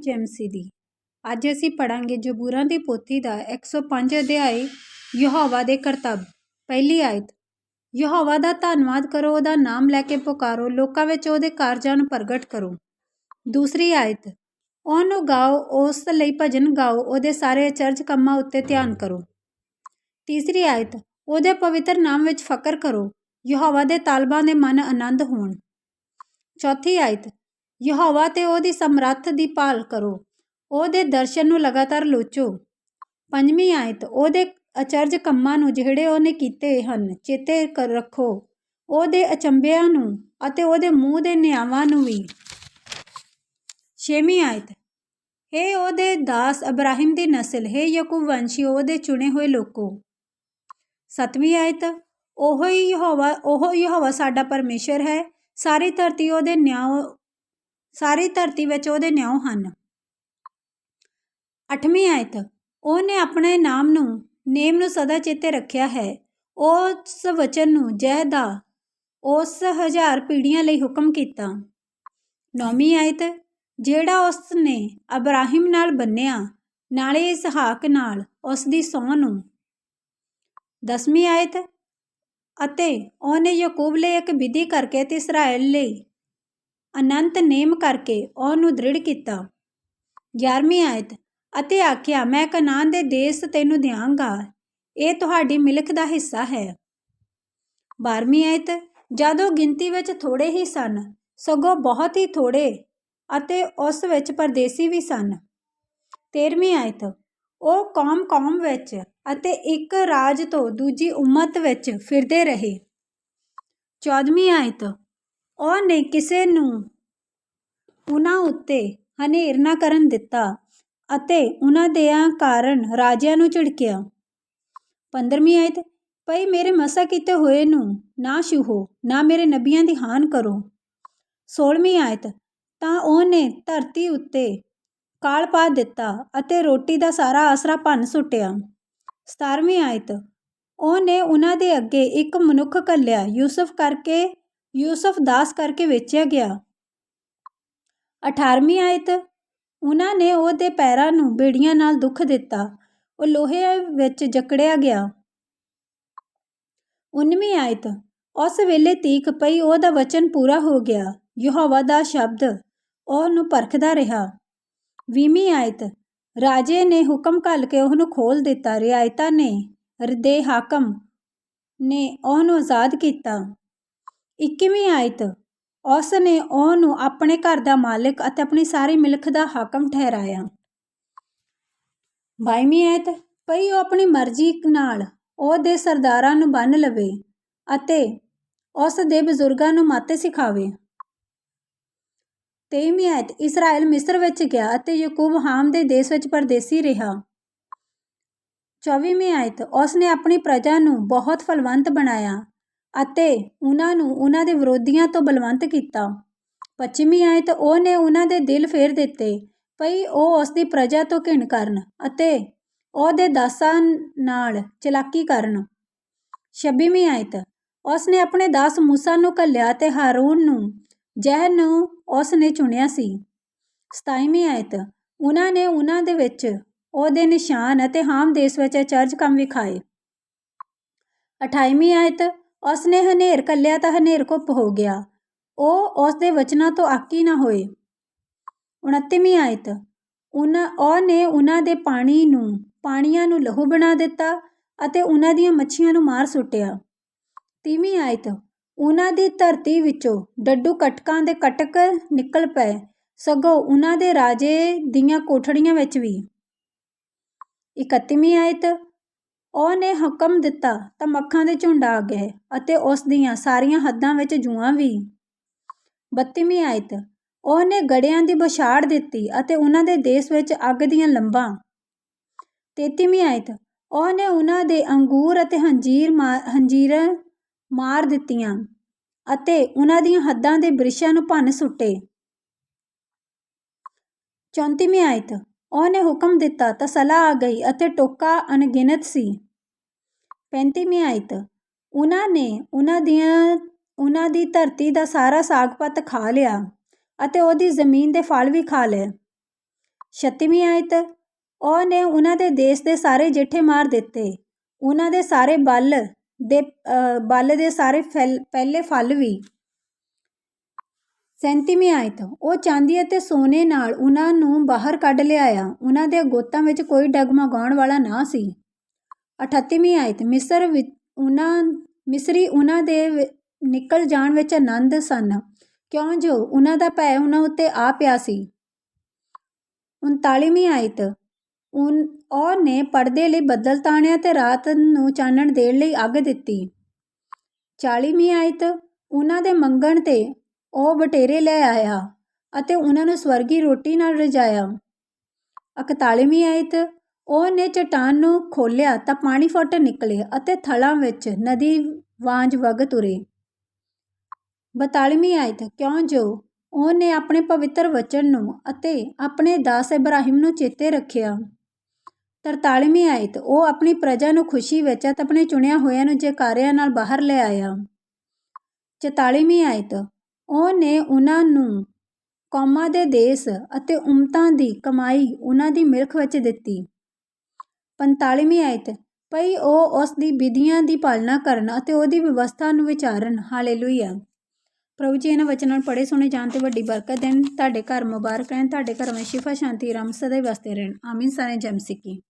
ਜੈਮਸੀ ਦੀ। ਅੱਜ ਅਸੀਂ ਪੜਾਂਗੇ ਜ਼ਬੂਰਾਂ ਦੀ ਪੋਥੀ ਦਾ 105 ਅਧਿਆਇ, ਯਹੋਵਾ ਦੇ ਕਰਤੱਵ। ਪਹਿਲੀ ਆਇਤ, ਯਹੋਵਾ ਦਾ ਧੰਨਵਾਦ ਕਰੋ, ਉਹਦਾ ਨਾਮ ਲੈ ਕੇ ਪੁਕਾਰੋ, ਲੋਕਾਂ ਵਿੱਚ ਉਹਦੇ ਕਾਰਜਾਂ ਨੂੰ ਪ੍ਰਗਟ ਕਰੋ। ਦੂਸਰੀ ਆਇਤ, ਉਹਨੂੰ ਗਾਓ, ਉਸ ਲਈ ਭਜਨ ਗਾਓ, ਉਹਦੇ ਸਾਰੇ ਅਚਰਜ ਕੰਮਾਂ ਉੱਤੇ ਧਿਆਨ ਕਰੋ। ਤੀਸਰੀ ਆਇਤ, ਉਹਦੇ ਪਵਿੱਤਰ ਨਾਮ ਵਿੱਚ ਫਕਰ ਕਰੋ, ਯਹੋਵਾ ਦੇ ਤਾਲਬਾਂ ਦੇ ਮਨ ਆਨੰਦ ਹੋਣ। ਚੌਥੀ ਆਇਤ ਯਹੋਵਾ ਤੇ ਉਹਦੀ ਸਮਰੱਥ ਦੀ ਭਾਲ ਕਰੋ। ਉਹਦੇ ਦਰਸ਼ਨ ਨੂੰ ਲਗਾਤਾਰ ਲੋਚੋ। ਪੰਜਵੀਂ ਆਇਤ, ਉਹਦੇ ਅਚਰਜ ਕੰਮਾਂ ਨੂੰ ਜਿਹੜੇ ਉਹਨੇ ਕੀਤੇ ਹਨ, ਚੇਤੇ ਕਰ ਰੱਖੋ। ਉਹਦੇ ਅਚੰਬਿਆਂ ਨੂੰ ਅਤੇ ਉਹਦੇ ਮੂੰਹ ਦੇ ਨਿਆਵਾਂ ਨੂੰ ਵੀ। ਛੇਵੀਂ ਆਇਤ, ਹੇ ਉਹਦੇ ਦਾਸ ਅਬਰਾਹਿਮ ਦੀ ਨਸਲ, ਹੈ ਯਕੂਬ ਵੰਸ਼ੀ, ਉਹਦੇ ਚੁਣੇ ਹੋਏ ਲੋਕੋ। ਸਤਵੀਂ ਆਇਤ, ਉਹ ਹੀ ਯਹੋਵਾ, ਉਹ ਯਹੋਵਾ ਸਾਡਾ ਪਰਮੇਸ਼ਰ ਹੈ। ਸਾਰੀ ਧਰਤੀ ਉਹਦੇ ਨਿਆਂ ਸਾਰੀ ਧਰਤੀ ਵਿੱਚ ਉਹਦੇ ਨਿਉ ਹਨ। ਅੱਠਵੀਂ ਆਇਤ, ਉਹਨੇ ਆਪਣੇ ਨਾਮ ਨੂੰ, ਨੇਮ ਨੂੰ ਸਦਾ ਚੇਤੇ ਰੱਖਿਆ ਹੈ। ਉਸ ਵਚਨ ਨੂੰ ਜਹ ਦਾ ਉਸ ਹਜ਼ਾਰ ਪੀੜ੍ਹੀਆਂ ਲਈ ਹੁਕਮ ਕੀਤਾ। ਨੌਵੀਂ ਆਇਤ, ਜਿਹੜਾ ਉਸ ਨੇ ਅਬਰਾਹਿਮ ਨਾਲ ਬੰਨਿਆ, ਨਾਲੇ ਇਸਹਾਕ ਨਾਲ ਉਸ ਦੀ ਸਹੁੰ ਨੂੰ। ਦਸਵੀਂ ਆਇਤ, ਅਤੇ ਉਹਨੇ ਯਾਕੂਬ ਲਈ ਇੱਕ ਵਿਧੀ ਕਰਕੇ ਤੇ ਇਸਰਾਇਲ ਲਈ ਅਨੰਤ ਨੇਮ ਕਰਕੇ ਉਹਨੂੰ ਦ੍ਰਿੜ ਕੀਤਾ। 11ਵੀਂ ਆਇਤ, ਅਤੇ ਆਖਿਆ, ਮੈਂ ਕਨਾਨ ਦੇ ਦੇਸ਼ ਤੈਨੂੰ ਦਿਆਂਗਾ। ਇਹ ਤੁਹਾਡੀ ਮਿਲਕ ਦਾ ਹਿੱਸਾ ਹੈ। 12ਵੀਂ ਆਇਤ, ਜਦੋਂ ਗਿਣਤੀ ਵਿੱਚ ਥੋੜੇ ਹੀ ਸਨ, ਸਗੋਂ ਬਹੁਤ ਹੀ ਥੋੜੇ ਅਤੇ ਉਸ ਵਿੱਚ ਪਰਦੇਸੀ ਵੀ ਸਨ। 13ਵੀਂ ਆਇਤ, ਉਹ ਕੌਮ ਕੌਮ ਵਿੱਚ ਅਤੇ ਇੱਕ ਰਾਜ ਤੋਂ ਦੂਜੀ ਉਮਤ ਵਿੱਚ ਫਿਰਦੇ ਰਹੇ। 14ਵੀਂ ਆਇਤ ਉਹਨੇ ਕਿਸੇ ਨੂੰ ਉਹਨਾਂ ਉੱਤੇ ਹਨੇਰ ਨਾ ਕਰਨ ਦਿੱਤਾ ਅਤੇ ਉਹਨਾਂ ਦਿਆਂ ਕਾਰਨ ਰਾਜਿਆਂ ਨੂੰ ਝਿੜਕਿਆ। 15ਵੀਂ ਆਇਤ, ਭਈ ਮੇਰੇ ਮਸਾ ਕੀਤੇ ਹੋਏ ਨੂੰ ਨਾ ਛੂਹੋ, ਨਾ ਮੇਰੇ ਨਬੀਆਂ ਦੀ ਹਾਨ ਕਰੋ। 16ਵੀਂ ਆਇਤ, ਤਾਂ ਉਹਨੇ ਧਰਤੀ ਉੱਤੇ ਕਾਲ ਪਾ ਦਿੱਤਾ ਅਤੇ ਰੋਟੀ ਦਾ ਸਾਰਾ ਆਸਰਾ ਭੰਨ ਸੁੱਟਿਆ। 17ਵੀਂ ਆਇਤ ਉਹਨੇ ਉਹਨਾਂ ਦੇ ਅੱਗੇ ਇੱਕ ਮਨੁੱਖ ਘੱਲਿਆ ਯੂਸਫ ਕਰਕੇ ਯੂਸਫ ਦਾਸ ਕਰਕੇ ਵੇਚਿਆ ਗਿਆ। 18ਵੀਂ ਆਇਤ। ਉਹਨਾਂ ਨੇ ਉਹਦੇ ਪੈਰਾਂ ਨੂੰ ਬੇੜੀਆਂ ਨਾਲ ਦੁੱਖ ਦਿੱਤਾ। ਉਹ ਲੋਹੇ ਵਿੱਚ ਜਕੜਿਆ ਗਿਆ। 19ਵੀਂ ਆਇਤ। ਉਸ ਵੇਲੇ ਤੀਕ ਪਈ ਉਹਦਾ ਵਚਨ ਪੂਰਾ ਹੋ ਗਿਆ। ਯਹੋਵਾ ਦਾ ਸ਼ਬਦ ਉਹਨੂੰ ਪਰਖਦਾ ਰਿਹਾ। 20ਵੀਂ ਆਇਤ। ਰਾਜੇ ਨੇ ਹੁਕਮ ਘੱਲ ਕੇ ਉਹਨੂੰ ਖੋਲ ਦਿੱਤਾ। ਰਿਆਇਤਾਂ ਨੇ ਦੇ ਹਾਕਮ ਨੇ ਉਹਨੂੰ ਆਜ਼ਾਦ ਕੀਤਾ। 21ਵੀਂ ਆਇਤ ਉਸ ਨੇ ਉਹਨੂੰ ਆਪਣੇ ਘਰ ਦਾ ਮਾਲਕ ਅਤੇ ਆਪਣੀ ਸਾਰੀ ਮਿਲਖ ਦਾ ਹਾਕਮ ਠਹਿਰਾਇਆ। 22ਵੀਂ ਆਇਤ ਭਈ ਉਹ ਆਪਣੀ ਮਰਜ਼ੀ ਨਾਲ ਉਹਦੇ ਸਰਦਾਰਾਂ ਨੂੰ ਬੰਨ ਲਵੇ ਅਤੇ ਉਸ ਦੇ ਬਜ਼ੁਰਗਾਂ ਨੂੰ ਮਾਤੇ ਸਿਖਾਵੇ। 23ਵੀਂ ਆਇਤ ਇਸਰਾਇਲ ਮਿਸਰ ਵਿੱਚ ਗਿਆ ਅਤੇ ਯਾਕੂਬ ਹਾਮ ਦੇ ਦੇਸ਼ ਵਿੱਚ ਪਰਦੇਸੀ ਰਿਹਾ। 24ਵੀਂ ਆਇਤ ਉਸ ਨੇ ਆਪਣੀ ਪ੍ਰਜਾ ਨੂੰ ਬਹੁਤ ਫਲਵੰਤ ਬਣਾਇਆ ਅਤੇ ਉਹਨਾਂ ਨੂੰ ਉਹਨਾਂ ਦੇ ਵਿਰੋਧੀਆਂ ਤੋਂ ਬਲਵੰਤ ਕੀਤਾ। 25ਵੀਂ ਆਇਤ ਉਹ ਨੇ ਉਹਨਾਂ ਦੇ ਦਿਲ ਫੇਰ ਦਿੱਤੇ ਪਈ ਉਹ ਉਸਦੀ ਪ੍ਰਜਾ ਤੋਂ ਘਿਣ ਕਰਨ ਅਤੇ ਉਹਦੇ ਦਾਸਾਂ ਨਾਲ ਚਲਾਕੀ ਕਰਨ। 26ਵੀਂ ਆਇਤ ਉਸ ਨੇ ਆਪਣੇ ਦਾਸ ਮੂਸਾ ਨੂੰ ਘੱਲਿਆ ਤੇ ਹਾਰੂਨ ਨੂੰ ਜਹ ਨੂੰ ਉਸ ਨੇ ਚੁਣਿਆ ਸੀ। 27ਵੀਂ ਆਇਤ ਉਹਨਾਂ ਨੇ ਉਹਨਾਂ ਦੇ ਵਿੱਚ ਉਹਦੇ ਨਿਸ਼ਾਨ ਅਤੇ ਹਾਮ ਦੇਸ਼ ਵਿੱਚ ਅਚਰਜ ਕੰਮ ਵਿਖਾਏ। 28ਵੀਂ ਆਇਤ ਉਸ ਨੇ ਹਨੇਰ ਕੱਲਿਆ ਤਾਂ ਹਨੇਰ ਘੁੱਪ ਹੋ ਗਿਆ। ਉਹ ਉਸ ਦੇ ਵਚਨਾਂ ਤੋਂ ਆਕੀ ਨਾ ਹੋਏ। 29ਵੀਂ ਆਇਤ। ਉਹਨਾਂ ਉਹ ਨੇ ਉਹਨਾਂ ਦੇ ਪਾਣੀ ਨੂੰ, ਪਾਣੀਆਂ ਨੂੰ ਲਹੂ ਬਣਾ ਦਿੱਤਾ ਅਤੇ ਉਹਨਾਂ ਦੀਆਂ ਮੱਛੀਆਂ ਨੂੰ ਮਾਰ ਸੁੱਟਿਆ। 30ਵੀਂ ਆਇਤ। ਉਹਨਾਂ ਦੀ ਧਰਤੀ ਵਿੱਚੋਂ ਡੱਡੂ ਕਟਕਾਂ ਦੇ ਕਟਕ ਨਿਕਲ ਪਏ, ਸਗੋਂ ਉਹਨਾਂ ਦੇ ਰਾਜੇ ਦੀਆਂ ਕੋਠੜੀਆਂ ਵਿੱਚ ਵੀ। 31ਵੀਂ ਆਇਤ। ਉਹਨੇ ਹੁਕਮ ਦਿੱਤਾ ਤਾਂ ਮੱਖਾਂ ਦੇ ਝੁੰਡ ਆ ਗਏ ਅਤੇ ਉਸ ਦੀਆਂ ਸਾਰੀਆਂ ਹੱਦਾਂ ਵਿੱਚ ਜੂਆਂ ਵੀ। 32ਵੀਂ ਆਇਤ। ਉਹਨੇ ਗੜਿਆਂ ਦੀ ਬਛਾੜ ਦਿੱਤੀ ਅਤੇ ਉਹਨਾਂ ਦੇ ਦੇਸ਼ ਵਿੱਚ ਅੱਗ ਦੀਆਂ ਲੰਬਾਂ। 33ਵੀਂ ਆਇਤ। ਉਹਨੇ ਉਹਨਾਂ ਦੇ ਅੰਗੂਰ ਅਤੇ ਹੰਜੀਰ ਹੰਜੀਰ ਮਾਰ ਦਿੱਤੀਆਂ ਅਤੇ ਉਹਨਾਂ ਦੀਆਂ ਹੱਦਾਂ ਦੇ ਬ੍ਰਿਸ਼ਾਂ ਨੂੰ ਭੰਨ ਸੁੱਟੇ। 34ਵੀਂ ਆਇਤ। ਉਹਨੇ ਹੁਕਮ ਦਿੱਤਾ ਤਾਂ ਸਲਾਹ ਆ ਗਈ ਅਤੇ ਟੋਕਾ ਅਣਗਿਣਤ ਸੀ। 35ਵੀਂ ਆਇਤ ਉਹਨਾਂ ਨੇ ਉਹਨਾਂ ਦੀਆਂ ਉਹਨਾਂ ਦੀ ਧਰਤੀ ਦਾ ਸਾਰਾ ਸਾਗ ਪੱਤ ਖਾ ਲਿਆ ਅਤੇ ਉਹਦੀ ਜ਼ਮੀਨ ਦੇ ਫਲ ਵੀ ਖਾ ਲਏ। ਛੱਤਵੀਂ ਆਇਤ ਉਹਨੇ ਉਹਨਾਂ ਦੇ ਦੇਸ਼ ਦੇ ਸਾਰੇ ਜੇਠੇ ਮਾਰ ਦਿੱਤੇ। ਉਹਨਾਂ ਦੇ ਸਾਰੇ ਬਲ ਦੇ ਅ, ਬਲ ਦੇ ਸਾਰੇ ਫੈਲ ਪਹਿਲੇ ਫਲ ਵੀ। ਸੈਂਤੀਵੀਂ ਆਇਤ ਉਹ ਚਾਂਦੀ ਅਤੇ ਸੋਨੇ ਨਾਲ ਉਹਨਾਂ ਨੂੰ ਬਾਹਰ ਕੱਢ ਲਿਆਇਆ। ਉਹਨਾਂ ਦੇ ਗੋਤਾਂ ਵਿੱਚ ਕੋਈ ਡਗਮਗਾਉਣ ਵਾਲਾ ਨਾ ਸੀ। 38ਵੀਂ ਆਇਤ ਮਿਸਰ ਵਿੱਚ ਉਹਨਾਂ ਮਿਸਰੀ ਉਹਨਾਂ ਦੇ ਨਿਕਲ ਜਾਣ ਵਿੱਚ ਆਨੰਦ ਸਨ। ਕਿਉਂ ਜੋ ਉਹਨਾਂ ਦਾ ਭੈ ਉਹਨਾਂ ਉੱਤੇ ਆ ਪਿਆ ਸੀ। 39ਵੀਂ ਆਇਤ ਉਨ, ਉਹ ਨੇ ਪਰਦੇ ਲਈ ਬੱਦਲ ਤਾਣਿਆ ਤੇ ਰਾਤ ਨੂੰ ਚਾਨਣ ਦੇਣ ਲਈ ਅੱਗ ਦਿੱਤੀ। 40ਵੀਂ ਆਇਤ ਉਹਨਾਂ ਦੇ ਮੰਗਣ ਤੇ ਉਹ ਬਟੇਰੇ ਲੈ ਆਇਆ ਅਤੇ ਉਹਨਾਂ ਨੂੰ ਸਵਰਗੀ ਰੋਟੀ ਨਾਲ ਰਜਾਇਆ। 41ਵੀਂ ਆਇਤ ਉਹਨੇ ਚਟਾਨ ਨੂੰ ਖੋਲਿਆ ਤਾਂ ਪਾਣੀ ਫੁੱਟ ਨਿਕਲੇ ਅਤੇ ਥਲਾਂ ਵਿੱਚ ਨਦੀ ਵਾਂਝ ਵਗ ਤੁਰੇ। 42ਵੀਂ ਆਇਤ, ਕਿਉਂ ਜੋ? ਉਹਨੇ ਆਪਣੇ ਪਵਿੱਤਰ ਵਚਨ ਨੂੰ ਅਤੇ ਆਪਣੇ ਦਾਸ ਇਬਰਾਹਿਮ ਨੂੰ ਚੇਤੇ ਰੱਖਿਆ। 43ਵੀਂ ਆਇਤ, ਉਹ ਆਪਣੀ ਪ੍ਰਜਾ ਨੂੰ ਖੁਸ਼ੀ ਵਿੱਚ ਅਤੇ ਆਪਣੇ ਚੁਣਿਆ ਹੋਇਆਂ ਨੂੰ ਜੈਕਾਰਿਆਂ ਨਾਲ ਬਾਹਰ ਲੈ ਆਇਆ। 44ਵੀਂ ਆਇਤ ਉਹਨੇ ਉਹਨਾਂ ਨੂੰ ਕੌਮਾਂ ਦੇ ਦੇਸ਼ ਅਤੇ ਉਮਤਾਂ ਦੀ ਕਮਾਈ ਉਹਨਾਂ ਦੀ ਮਿਲਖ ਵਿੱਚ ਦਿੱਤੀ। 45ਵੀਂ ਆਇਤ ਪਈ ਉਹ ਉਸ ਦੀ ਵਿਧੀਆਂ ਦੀ ਪਾਲਣਾ ਕਰਨ ਅਤੇ ਉਹਦੀ ਵਿਵਸਥਾ ਨੂੰ ਵਿਚਾਰਨ। ਹਾਲੇਲੂਇਆ। ਪ੍ਰਭੂ ਜੀ, ਇਹਨਾਂ ਵਚਨਾਂ ਨੂੰ ਪੜ੍ਹੇ, ਸੁਣੇ, ਜਾਣ ਤੇ ਵੱਡੀ ਬਰਕਤ ਦੇਣ। ਤੁਹਾਡੇ ਘਰ ਮੁਬਾਰਕ ਰਹਿਣ, ਤੁਹਾਡੇ ਘਰ ਵਿੱਚ ਸ਼ਿਫਾ, ਸ਼ਾਂਤੀ ਰਾਮ ਸਦਾ ਹੀ ਵਸਦੇ ਰਹਿਣ। ਆਮੀਨ। ਸਾਰੇ ਜੈ ਮਸੀਹ ਕੀ